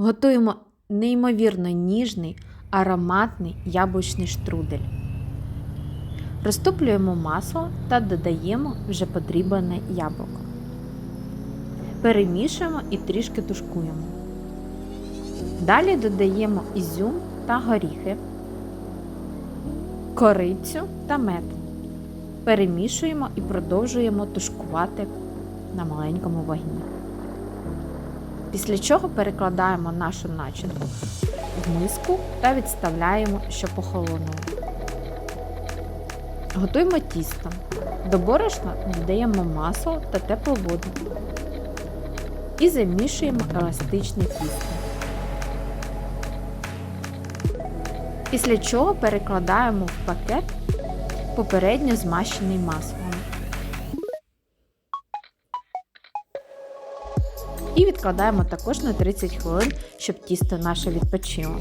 Готуємо неймовірно ніжний, ароматний яблучний штрудель. Розтоплюємо масло та додаємо вже подрібане яблуко. Перемішуємо і трішки тушкуємо. Далі додаємо ізюм та горіхи, корицю та мед. Перемішуємо і продовжуємо тушкувати на маленькому вогні. Після чого перекладаємо нашу начинку в миску та відставляємо, щоб охолонуло. Готуємо тісто. До борошна додаємо масло та теплу воду і замішуємо еластичне тісто. Після чого перекладаємо в пакет попередньо змащений маслом. І відкладаємо також на 30 хвилин, щоб тісто наше відпочило.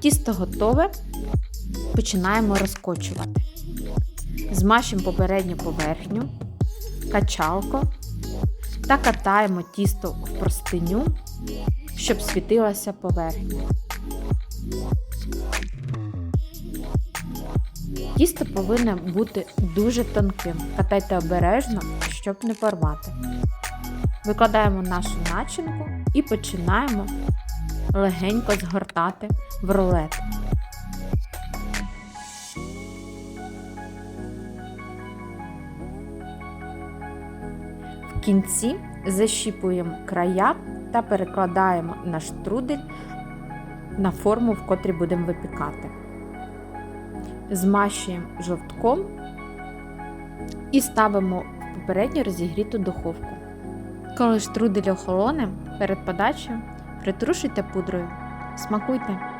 Тісто готове. Починаємо розкочувати. Змащуємо попередню поверхню, качалко та катаємо тісто в простиню, щоб світилася поверхня. Тісто повинно бути дуже тонким. Катайте обережно, щоб не порвати. Викладаємо нашу начинку і починаємо легенько згортати в рулет. В кінці защіпуємо края та перекладаємо наш трудель на форму, в котрій будемо випікати. Змащуємо жовтком і ставимо в попередньо розігріту духовку. Коли штрудель охолоне, перед подачею притрушуйте пудрою. Смакуйте!